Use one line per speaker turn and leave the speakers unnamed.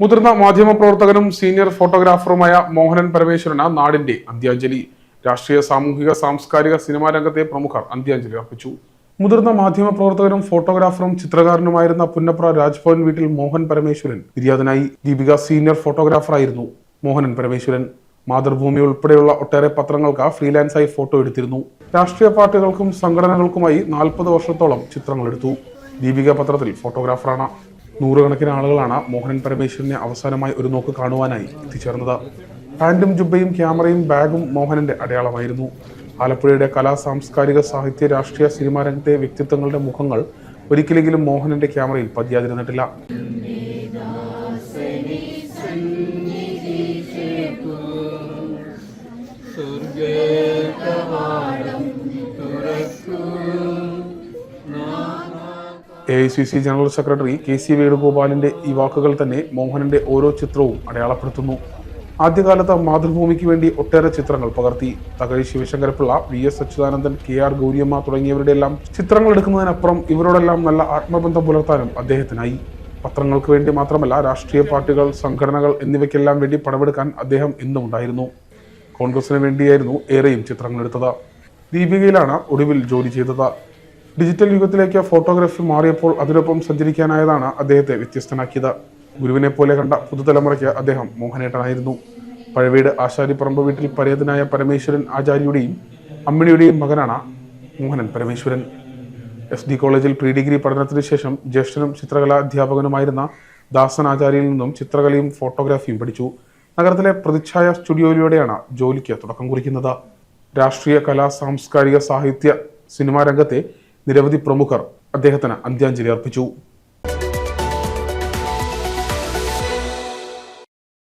മുതിർന്ന മാധ്യമപ്രവർത്തകനും സീനിയർ ഫോട്ടോഗ്രാഫറുമായ മോഹനൻ പരമേശ്വരന് നാടിന്റെ അന്ത്യാഞ്ജലി. രാഷ്ട്രീയ സാമൂഹിക സാംസ്കാരിക സിനിമാ രംഗത്തെ പ്രമുഖർ അന്ത്യാഞ്ജലി അർപ്പിച്ചു. മുതിർന്ന മാധ്യമപ്രവർത്തകനും ഫോട്ടോഗ്രാഫറും ചിത്രകാരനുമായിരുന്ന പുന്നപ്ര രാജ്ഭവൻ വീട്ടിൽ മോഹൻ പരമേശ്വരൻ നിര്യാതനായി. ദീപിക സീനിയർ ഫോട്ടോഗ്രാഫറായിരുന്നു മോഹനൻ പരമേശ്വരൻ. മാതൃഭൂമി ഉൾപ്പെടെയുള്ള ഒട്ടേറെ പത്രങ്ങൾക്ക് ഫ്രീലാൻസായി ഫോട്ടോ എടുത്തിരുന്നു. രാഷ്ട്രീയ പാർട്ടികൾക്കും സംഘടനകൾക്കുമായി നാൽപ്പത് വർഷത്തോളം ചിത്രങ്ങൾ എടുത്തു. ദീപിക പത്രത്തിൽ ഫോട്ടോഗ്രാഫറാണ്. നൂറുകണക്കിന് ആളുകളാണ് മോഹനൻ പരമേശ്വരനെ അവസാനമായി ഒരു നോക്ക് കാണുവാനായി എത്തിച്ചേർന്നത്. പാന്റും ജുബയും ക്യാമറയും ബാഗും മോഹനന്റെ അടയാളമായിരുന്നു. ആലപ്പുഴയുടെ കലാ സാംസ്കാരിക സാഹിത്യ രാഷ്ട്രീയ സിനിമാ രംഗത്തെ വ്യക്തിത്വങ്ങളുടെ മുഖങ്ങൾ ഒരിക്കലെങ്കിലും മോഹനന്റെ ക്യാമറയിൽ പതിയാതിരുന്നിട്ടില്ല. A I C C general secretary K C വേണുഗോപാലിന്റെ ഈ വാക്കുകൾ തന്നെ മോഹനന്റെ ഓരോ ചിത്രവും അടയാളപ്പെടുത്തുന്നു. ആദ്യകാലത്ത് മാതൃഭൂമിക്ക് വേണ്ടി ഒട്ടേറെ ചിത്രങ്ങൾ പകർത്തി. Thakazhi Sivasankarapillai V S Achuthanandan K R Gouriamma തുടങ്ങിയവരുടെ എല്ലാം ചിത്രങ്ങൾ എടുക്കുന്നതിനപ്പുറം ഇവരോടെല്ലാം നല്ല ആത്മബന്ധം പുലർത്താനും അദ്ദേഹത്തിനായി. പത്രങ്ങൾക്ക് വേണ്ടി മാത്രമല്ല രാഷ്ട്രീയ പാർട്ടികൾ സംഘടനകൾ എന്നിവയ്ക്കെല്ലാം വേണ്ടി പടമെടുക്കാൻ അദ്ദേഹം എന്നും ഉണ്ടായിരുന്നു. കോൺഗ്രസിന് വേണ്ടിയായിരുന്നു ഏറെയും ചിത്രങ്ങൾ എടുത്തത്. ദീപികയിലാണ് ഒടുവിൽ ജോലി ചെയ്തത്. ഡിജിറ്റൽ യുഗത്തിലേക്ക് ഫോട്ടോഗ്രാഫി മാറിയപ്പോൾ അതിനൊപ്പം സഞ്ചരിക്കാനായതാണ് അദ്ദേഹത്തെ വ്യത്യസ്തനാക്കിയത്. ഗുരുവിനെ പോലെ കണ്ട പുതുതലമുറയ്ക്ക് അദ്ദേഹം മോഹനേട്ടനായിരുന്നു. പഴവീട് ആശാരിപ്പറമ്പ് വീട്ടിൽ പരേതനായ പരമേശ്വരൻ ആചാര്യയുടെയും അമ്മിണിയുടെയും മകനാണ് മോഹനൻ പരമേശ്വരൻ. എസ് ഡി കോളേജിൽ പ്രീ ഡിഗ്രി പഠനത്തിന് ശേഷം ജ്യേഷ്ഠനും ചിത്രകലാ അധ്യാപകനുമായിരുന്ന ദാസൻ ആചാര്യയിൽ നിന്നും ചിത്രകലയും ഫോട്ടോഗ്രാഫിയും പഠിച്ചു. നഗരത്തിലെ പ്രതിച്ഛായ സ്റ്റുഡിയോയിലൂടെയാണ് ജോലിക്ക് തുടക്കം കുറിക്കുന്നത്. രാഷ്ട്രീയ കലാ സാംസ്കാരിക സാഹിത്യ സിനിമാ രംഗത്തെ നിരവധി പ്രമുഖർ അദ്ദേഹത്തിന് അന്ത്യാഞ്ജലി അർപ്പിച്ചു.